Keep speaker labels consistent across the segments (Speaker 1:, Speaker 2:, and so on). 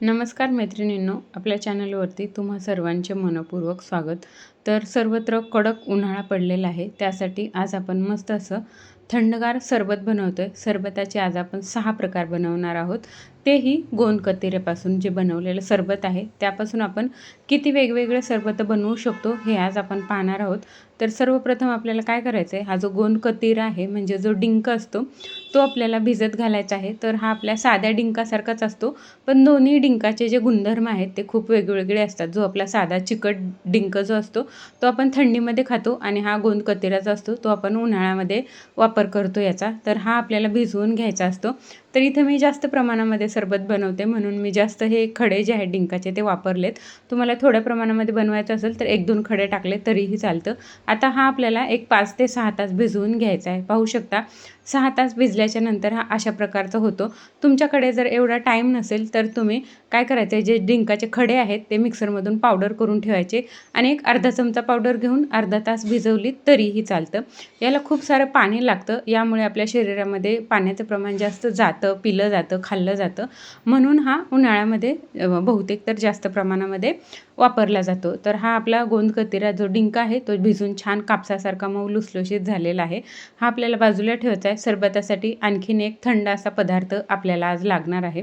Speaker 1: नमस्कार मैत्रिणींनो आपल्या चॅनलवरती तुम्हा सर्वांचे मनपूर्वक स्वागत. तर सर्वत्र कडक उन्हाळा पडलेला आहे त्यासाठी आज आपण मस्त असं थंडगार सरबत बनवतो आहे सरबताचे आज आपण सहा प्रकार बनवणार आहोत. तेही गोंद कतिरेपासून जे बनवलेलं सरबत आहे त्यापासून आपण किती वेगवेगळे सरबत बनवू शकतो हे आज आपण पाहणार आहोत. तर सर्वप्रथम आपल्याला काय करायचं आहे हा जो गोंद कतीरा आहे म्हणजे जो डिंक असतो तो आपल्याला भिजत घालायचा आहे. तर हा आपल्या साध्या डिंकासारखाच असतो पण दोन्ही डिंकाचे जे गुणधर्म आहेत ते खूप वेगवेगळे असतात. जो आपला साधा चिकट डिंक जो असतो तो आपण थंडीमध्ये खातो आणि हा गोंद कतिराचा असतो तो आपण उन्हाळ्यामध्ये वापर करतो याचा. तर हा आपल्याला भिजवून घ्यायचा असतो. तर इथं मी जास्त प्रमाणामध्ये सरबत बनवते. म्हणून मी जास्त हे खडे जे आहेत डिंकाचे ते वापरलेत. तुम्हाला थोड्या प्रमाणामध्ये बनवायचं असेल तर एक दोन खडे टाकले तरीही चालतं. आता हा आपल्याला एक पाच ते सहा तास भिजवून घ्यायचा आहे. पाहू शकता सहा तास भिजल्याच्या नंतर हा अशा प्रकारचा होतो. तुमच्याकडे जर एवढा टाईम नसेल तर तुम्ही काय करायचं आहे? जे डिंकाचे खडे आहेत ते मिक्सरमधून पावडर करून ठेवायचे आणि एक अर्धा चमचा पावडर घेऊन अर्धा तास भिजवली तरीही चालतं. याला खूप सारं पाणी लागतं. यामुळे आपल्या शरीरामध्ये पाण्याचं प्रमाण जास्त जातं पिलं जातं खाल्लं जातं. म्हणून हा उन्हाळ्यामध्ये बहुतेक तर जास्त प्रमाणामध्ये वापरला जातो. तर हा आपला गोंद कतिरा जो डिंक आहे तो भिजून छान कापसासारखा मऊ लुसलुशीत झालेला आहे. हा आपल्याला बाजूला ठेवायचा आहे. सरबतासाठी आणखीन एक थंड असा पदार्थ आपल्याला आज लागणार आहे.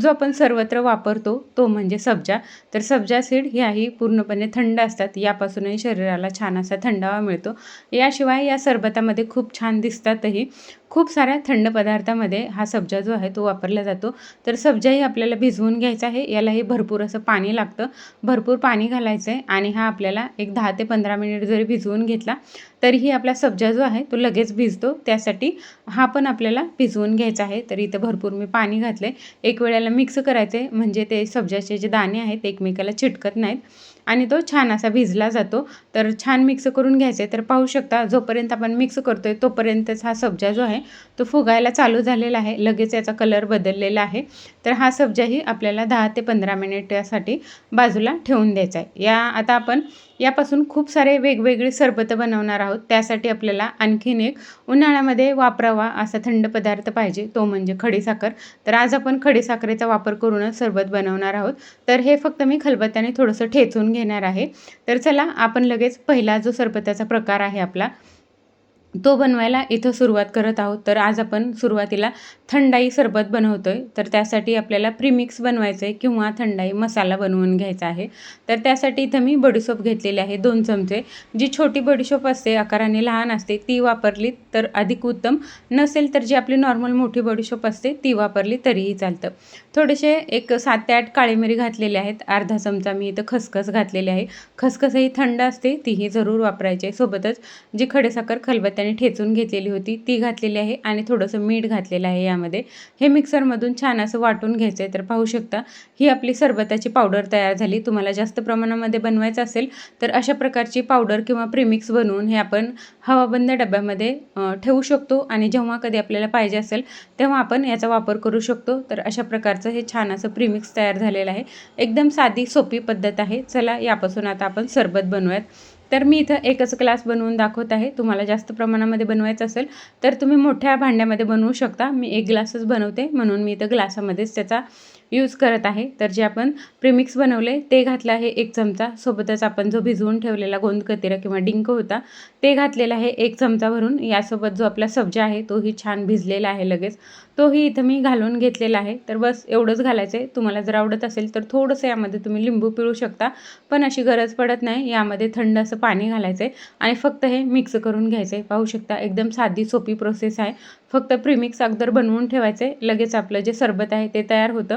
Speaker 1: जो आपण सर्वत्र वापरतो तो म्हणजे सब्जा. तर सब्जा सीड ह्याही पूर्णपणे थंड असतात. यापासूनही शरीराला छान असा थंडावा मिळतो. याशिवाय या सरबतामध्ये खूप छान दिसतातही. खूप साऱ्या थंड पदार्थामध्ये हा सब्जा जो आहे तो वापरला जातो. तर सब्जाही आपल्याला भिजवून घ्यायचा आहे. यालाही भरपूर असं पाणी लागतं. भरपूर पाणी घालायचं आहे आणि हा आपल्याला एक दहा ते पंधरा मिनिट जरी भिजवून घेतला तरीही आपला सब्जा जो आहे तो लगेच भिजतो. त्यासाठी हा पण आपल्याला भिजवून घ्यायचा आहे. तर इथं भरपूर मी पाणी घातले एक वेळेला मिक्स करायचे म्हणजे ते सब्जाचे जे दाणे आहेत ते एकमेकाला चिटकत नाहीत. आणि तो छान असा भिजला जातो. तर छान मिक्स करून घ्यायचे. तर पाहू शकता जोपर्यंत आपण मिक्स करतो आहे तोपर्यंतच हा सब्जा जो आहे तो फुगायला चालू झालेला आहे. लगेच याचा कलर बदललेला आहे. तर हा सब्जाही आपल्याला दहा ते पंधरा मिनिटासाठी बाजूला ठेवून द्यायचा आहे. या आता आपण यापासून खूप सारे वेगवेगळे सरबतं बनवणार आहोत. त्यासाठी आपल्याला आणखीन एक उन्हाळ्यामध्ये वापरावा असा थंड पदार्थ पाहिजे तो म्हणजे खडीसाखर तर आज आपण खडीसाखरेचा वापर करूनच सरबत बनवणार आहोत. तर हे फक्त मी खलबत्त्याने थोडंसं ठेचून घेणार आहे. तर चला आपण लगेच पहिला जो सरबताचा प्रकार आहे आपला तो बनवायला इथं सुरुवात करत आहोत. तर आज आपण सुरुवातीला थंडाई सरबत बनवतो आहे तर त्यासाठी आपल्याला प्रीमिक्स बनवायचं आहे किंवा थंडाई मसाला बनवून घ्यायचा आहे. तर त्यासाठी इथं मी बडीशोप घेतलेली आहे दोन चमचे. जी छोटी बडीशोप असते आकाराने लहान असते ती वापरली तर अधिक उत्तम. नसेल तर जी आपली नॉर्मल मोठी बडीशोप असते ती वापरली तरीही चालतं. थोडेसे एक सात ते आठ काळी मिरी घातलेले आहेत. अर्धा चमचा मी इथं खसखस घातलेली आहे. खसखसही थंड असते तीही जरूर वापरायची. आहे सोबतच जी खडेसाखर खलबत्त्याने ठेचून घेतलेली होती. ती घातलेली आहे आणि थोडंसं मीठ घातलेलं आहे यामध्ये. हे मिक्सरमधून छान असं वाटून घ्यायचं आहे तर पाहू शकता ही आपली सरबताची पावडर तयार झाली. तुम्हाला जास्त प्रमाणामध्ये बनवायचं असेल तर अशा प्रकारची पावडर किंवा प्रिमिक्स बनवून हे आपण हवाबंद डब्यामध्ये ठेवू शकतो. आणि जेव्हा कधी आपल्याला पाहिजे असेल तेव्हा आपण याचा वापर करू शकतो. तर अशा प्रकारचं हे छान असं प्रीमिक्स तयार झालेलं आहे. एकदम साधी सोपी पद्धत आहे. चला यापासून आता आपण सरबत बनवूयात. तर मी इथं एकच ग्लास बनवून दाखवत आहे. तुम्हाला जास्त प्रमाणामध्ये बनवायचं असेल तर तुम्ही मोठ्या भांड्यामध्ये बनवू शकता. मी एक ग्लासच बनवते. म्हणून मी इथं ग्लासामध्येच त्याचा यूज करत आहे. तर जे आपण प्रिमिक्स बनवले ते घातलं आहे एक चमचा. सोबतच आपण जो भिजवून ठेवलेला गोंद कतिरा किंवा डिंक होता ते घातलेला आहे एक चमचा भरून. यासोबत जो आपला सब्जा आहे तोही छान भिजलेला आहे लगेच. तोही इथं मी घालून घेतलेला आहे. तर बस एवढंच घालायचं आहे तुम्हाला जर आवडत असेल तर थोडंसं यामध्ये तुम्ही लिंबू पिळू शकता पण अशी गरज पडत नाही. यामध्ये थंड असं पाणी घालायचं आहे आणि फक्त हे मिक्स करून घ्यायचं आहे पाहू शकता एकदम साधी सोपी प्रोसेस आहे. फक्त प्रीमिक्स अगदर बनवून ठेवायचे लगेच आपलं जे सरबत आहे ते तयार होतं.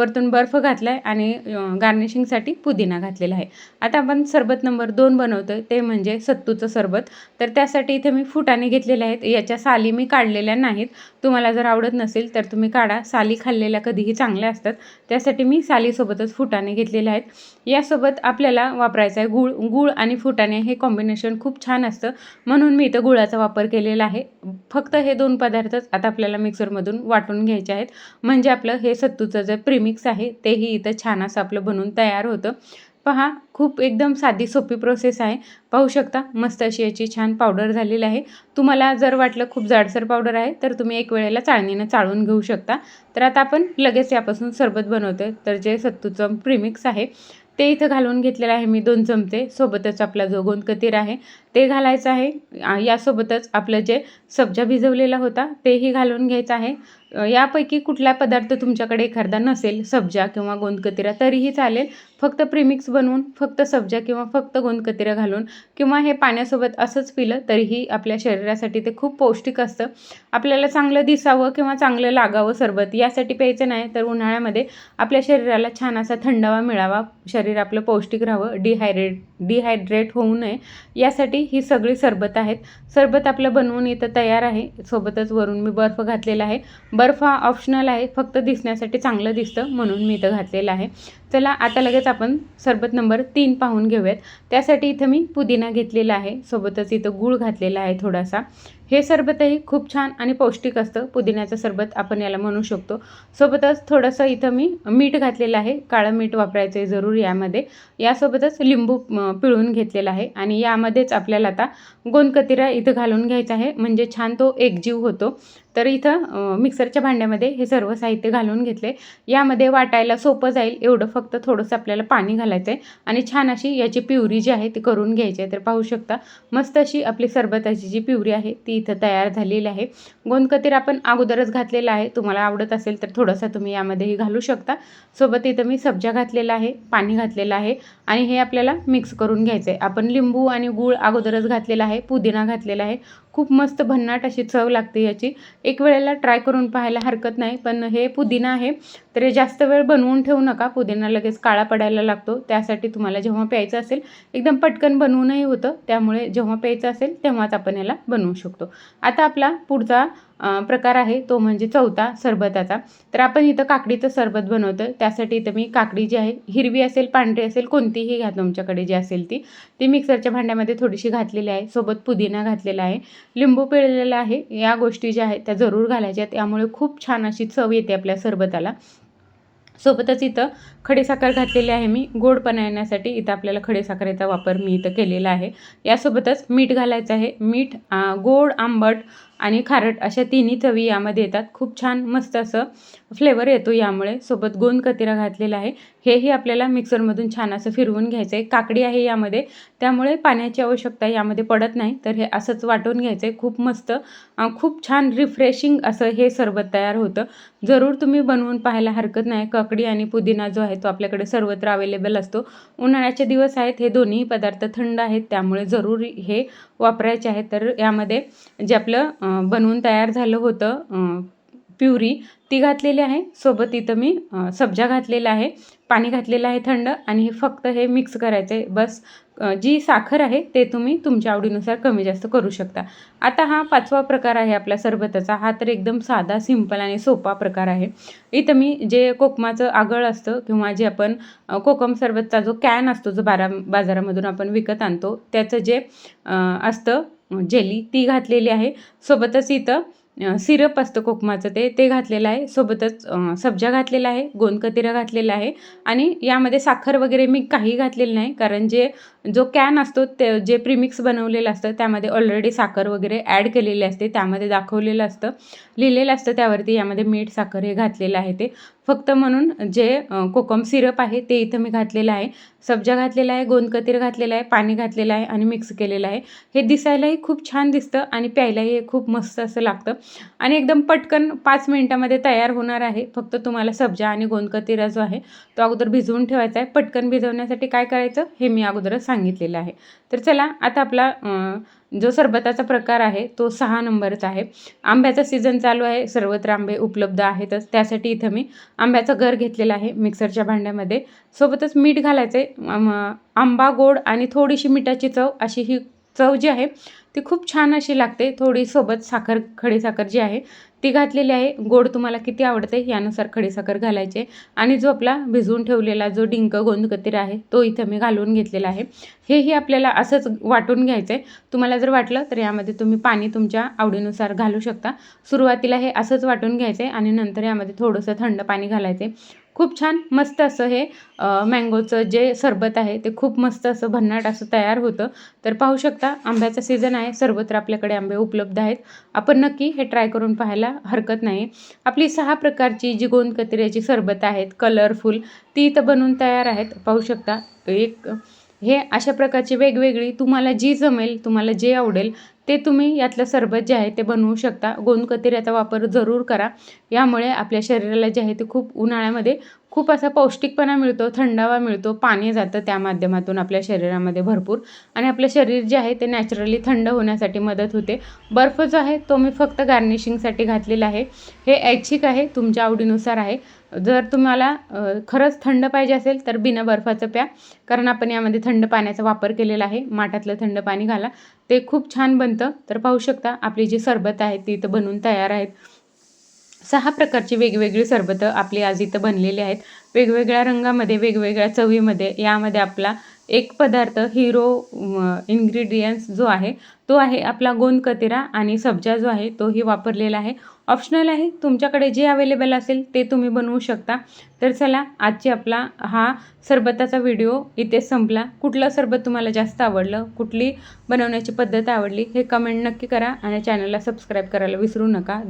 Speaker 1: वरतून बर्फ घातला आहे आणि गार्निशिंगसाठी पुदिना घातलेला आहे. आता आपण सरबत नंबर दोन बनवतो आहे ते म्हणजे सत्तूचं सरबत. तर त्यासाठी इथे मी फुटाने घेतलेले आहेत. याच्या साली मी काढलेल्या नाहीत. तुम्हाला जर आवडत नसेल तर तुम्ही काढा. साली खाल्लेल्या कधीही चांगल्या असतात. त्यासाठी मी सालीसोबतच फुटाणे घेतलेले आहेत. यासोबत आपल्याला वापरायचं आहे गूळ. गूळ आणि फुटाणे हे कॉम्बिनेशन खूप छान असतं. म्हणून मी इथं गुळाचा वापर केलेला आहे. फक्त हे दोन पदार्थच आता आपल्याला मिक्सरमधून वाटून घ्यायचे आहेत. म्हणजे आपलं हे सत्तूचं जे मिक्स आहे तेही इथं छान असं आपलं बनवून तयार होतं. पहा खूप एकदम साधी सोपी प्रोसेस आहे. पाहू शकता मस्त अशी याची छान पावडर झालेली आहे. तुम्हाला जर वाटलं खूप जाडसर पावडर आहे तर तुम्ही एक वेळेला चाळणीनं चाळून घेऊ शकता. तर आता आपण लगेच यापासून सरबत बनवतोय. तर जे सत्तूचं प्रीमिक्स आहे ते इथं घालून घेतलेलं आहे मी दोन चमचे. सोबतच आपला जो गोंदकतीर आहे ते घालायचं आहे. यासोबतच आपलं जे सब्जा भिजवलेला होता तेही घालून घ्यायचं आहे. यापैकी कुठला पदार्थ तुमच्याकडे एखादा नसेल सब्जा किंवा गोंदकतिरा तरीही चालेल. फक्त प्रिमिक्स बनवून फक्त सब्जा किंवा फक्त गोंदकतिरा घालून किंवा हे पाण्यासोबत असंच पिलं तरीही आपल्या शरीरासाठी ते खूप पौष्टिक असतं. आपल्याला चांगलं दिसावं किंवा चांगलं लागावं सरबत यासाठी प्यायचं नाही तर उन्हाळ्यामध्ये आपल्या शरीराला छान असा थंडावा मिळावा. शरीर आपलं पौष्टिक राहावं. डिहायड्रेट डिहायड्रेट होऊ नये. यासाठी ही सगळी सरबत आहेत. सरबत आपलं बनवून इथं तयार आहे. सोबतच वरून मी बर्फ घातलेला आहे. बर्फ हा ऑप्शनल आहे. फक्त दिसण्यासाठी चांगलं दिसतं म्हणून मी इथं घातलेलं आहे. चला आता लगेच आपण सरबत नंबर तीन पाहून घेऊयात. त्यासाठी इथं मी पुदिना घेतलेला आहे. सोबतच इथं गूळ घातलेला आहे थोडासा. हे सरबतही खूप छान आणि पौष्टिक असतं. पुदिन्याचं सरबत आपण याला म्हणू शकतो. सोबतच थोडंसं इथं मी मीठ घातलेलं आहे. काळं मीठ वापरायचं आहे जरूर यामध्ये. यासोबतच लिंबू पिळून घेतलेला आहे. आणि यामध्येच आपल्याला आता गोंदकतिरा इथं घालून घ्यायचा आहे. म्हणजे छान तो एकजीव होतो. तर इथं मिक्सरच्या भांड्यामध्ये हे सर्व साहित्य घालून घेतले. यामध्ये वाटायला सोपं जाईल एवढं फक्त थोडंसं आपल्याला पाणी घालायचं आहे आणि छान अशी याची प्युरी जी आहे ती करून घ्यायची आहे. तर पाहू शकता मस्त अशी आपली सरबताची जी प्युरी आहे ती इथं तयार झालेली आहे. गोंदकतीर आपण अगोदरच घातलेला आहे. तुम्हाला आवडत असेल तर थोडासा तुम्ही यामध्येही घालू शकता. सोबत इथं मी सब्जा घातलेला आहे पाणी घातलेलं आहे आणि हे आपल्याला मिक्स करून घ्यायचं आहे आपण लिंबू आणि गूळ अगोदरच घातलेला आहे पुदिना घातलेला आहे. खूप मस्त भन्नाट अशी चव लागते याची. एक वेळेला ट्राय करून पाहायला हरकत नाही पण हे पुदिना आहे तर हे जास्त वेळ बनवून ठेवू नका. पुदिना लगेच काळा पडायला लागतो. त्यासाठी तुम्हाला जेव्हा प्यायचं असेल एकदम पटकन बनवूनही होतं. त्यामुळे जेव्हा प्यायचं असेल तेव्हाच आपण याला बनवू शकतो. आता आपला पुढचा प्रकार आहे. तो म्हणजे चौथा सरबताचा. तर आपण इथं काकडीचं सरबत बनवतो त्यासाठी इथं मी काकडी जी आहे हिरवी असेल पांढरी असेल कोणतीही घ्या तुमच्याकडे जी असेल ती. ती मिक्सरच्या भांड्यामध्ये थोडीशी घातलेली आहे. सोबत पुदिना घातलेला आहे. लिंबू पिळलेला आहे. या गोष्टी ज्या आहेत त्या जरूर घालायच्या. त्यामुळे खूप छान अशी चव येते आपल्या सरबताला. सोबतच इथं खडीसाखर घातलेली आहे मी. गोडपणा येण्यासाठी इथं आपल्याला खडीसाखरेचा वापर मी इथं केलेला आहे. यासोबतच मीठ घालायचं आहे. मीठ गोड आंबट आणि खारट अशा तिन्ही चवी यामध्ये येतात. खूप छान मस्त असं फ्लेवर येतो यामुळे. सोबत गोंद कतिरा घातलेला आहे. हेही आपल्याला मिक्सरमधून छान असं फिरवून घ्यायचं आहे. काकडी आहे यामध्ये. त्यामुळे पाण्याची आवश्यकता यामध्ये पडत नाही. तर हे असंच वाटून घ्यायचं आहे. खूप मस्त खूप छान रिफ्रेशिंग असं हे सरबत तयार होतं. जरूर तुम्ही बनवून पाहायला हरकत नाही. काकडी आणि पुदिना जो आहे तो आपल्याकडे सर्वत्र अवेलेबल असतो. उन्हाळ्याचे दिवस आहेत. हे दोन्ही पदार्थ थंड आहेत. त्यामुळे जरूर हे वापरायचे आहेत तर यामध्ये जे आपलं बनवून तयार झालं होतं प्युरी. ती घातलेली आहे. सोबत इथं मी सब्जा घातलेला आहे. पाणी घातलेलं आहे थंड आणि हे फक्त हे मिक्स करायचं आहे बस जी साखर आहे ते तुम्ही तुमच्या आवडीनुसार कमी जास्त करू शकता. आता हा पाचवा प्रकार आहे आपला सरबताचा. हा तर एकदम साधा सिंपल आणि सोपा प्रकार आहे. इथं मी जे कोकमाचं आगळ असतं किंवा जे आपण कोकम सरबतचा जो कॅन असतो जो बारा बाजारामधून आपण विकत आणतो त्याचं जे असतं जेली ती घातलेली आहे. सोबतच इथं सिरप असतं कोकमाचं ते ते घातलेलं आहे. सोबतच सब्जा घातलेला आहे गोंदकतिरा घातलेला आहे. आणि यामध्ये साखर वगैरे मी काही घातलेलं नाही कारण जे जो कॅन असतो ते जे प्रिमिक्स बनवलेलं असतं त्यामध्ये ऑलरेडी साखर वगैरे ॲड केलेली असते त्यामध्ये दाखवलेलं असतं. लिहिलेलं असतं त्यावरती यामध्ये मीठ साखर हे घातलेलं आहे ते. फक्त म्हणून जे कोकम सिरप आहे ते इथं मी घातलेलं आहे. सब्जा घातलेला आहे गोंदकतीर घातलेला आहे पाणी घातलेलं आहे आणि मिक्स केलेलं आहे. हे दिसायलाही खूप छान दिसतं आणि प्यायलाही हे खूप मस्त असं लागतं. आणि एकदम पटकन पाच मिनटामध्ये तयार होणार आहे. फक्त तुम्हाला सब्जा आणि गोंदकतीरा जो आहे तो अगोदर भिजवून ठेवायचा आहे. पटकन भिजवण्यासाठी काय करायचं हे मी अगोदरच सांगितलेलं आहे. तर चला आता आपला जो सरबताचा प्रकार आहे तो सहा नंबरचा आहे. आंब्याचा सीझन चालू आहे. सर्वत्र आंबे उपलब्ध आहेतच. त्यासाठी इथं मी आंब्याचं घर घेतलेलं आहे मिक्सरच्या भांड्यामध्ये. सोबतच मीठ घालायचे आंबा गोड आणि थोडीशी मिठाची चव अशी ही चव जी आहे ती खूप छान अशी लागते. थोडी सोबत साखर खडीसाखर जी आहे ती घातलेली आहे. गोड तुम्हाला किती आवडते यानुसार खडीसाखर घालायचे. आणि जो आपला भिजवून ठेवलेला जो डिंक गोंदकतीर आहे तो इथं मी घालून घेतलेला आहे. हेही आपल्याला असंच वाटून घ्यायचं आहे तुम्हाला जर वाटलं तर यामध्ये तुम्ही पाणी तुमच्या आवडीनुसार घालू शकता. सुरुवातीला हे असंच वाटून घ्यायचं आहे आणि नंतर यामध्ये थोडंसं थंड पाणी घालायचं आहे खूप छान मस्त असं हे मँगोचं जे सरबत आहे ते खूप मस्त असं भन्नाट असं तयार होतं. तर पाहू शकता आंब्याचा सीझन आहे. सर्वत्र आपल्याकडे आंबे उपलब्ध आहेत. आपण नक्की हे ट्राय करून पाहायला हरकत नाही. आपली सहा प्रकारची जी गोंदकतिऱ्याची सरबत आहेत कलरफुल ती इथं बनवून तयार आहेत. पाहू शकता एक हे अशा प्रकारची वेगवेगळी तुम्हाला जी जमेल तुम्हाला जे आवडेल ते तुम्ही यातलं सरबत जे आहे ते बनवू शकता. गोंदकतिऱ्याचा वापर जरूर करा. यामुळे आपल्या शरीराला जे आहे ते खूप उन्हाळ्यामध्ये खूप असा पौष्टिकपणा मिळतो थंडावा मिळतो पाणी जातं त्या माध्यमातून आपल्या शरीरामध्ये भरपूर. आणि आपलं शरीर जे आहे ते नॅचरली थंड होण्यासाठी मदत होते. बर्फ जो आहे तो मी फक्त गार्निशिंगसाठी घातलेला आहे. हे ऐच्छिक आहे तुमच्या आवडीनुसार आहे. जर तुम्हाला खरंच थंड पाहिजे असेल तर बिना बर्फाचं प्या. कारण आपण यामध्ये थंड पाण्याचा वापर केलेला आहे. माठातलं थंड पाणी घाला. ते खूप छान बनतं. तर पाहू शकता आपली जी सरबत आहे ती इथं बनून तयार आहेत. सहा प्रकारची वेगवेगळी सरबतं आपली आज इथं बनलेली आहेत. वेगवेगळ्या रंगामध्ये वेगवेगळ्या चवीमध्ये यामध्ये आपला एक पदार्थ हिरो इन्ग्रेडियंट्स जो आहे तो आहे आपला गोंद कतिरा आणि सब्जा जो आहे तोही वापरलेला आहे. ऑप्शनल आहे तुमच्याकडे जे अवेलेबल असेल ते तुम्ही बनवू शकता. तर चला आजची आपला हा सरबताचा व्हिडिओ इथे संपला. कुठलं सरबत तुम्हाला जास्त आवडलं कुठली बनवण्याची पद्धत आवडली हे कमेंट नक्की करा आणि चॅनलला सबस्क्राईब करायला विसरू नका.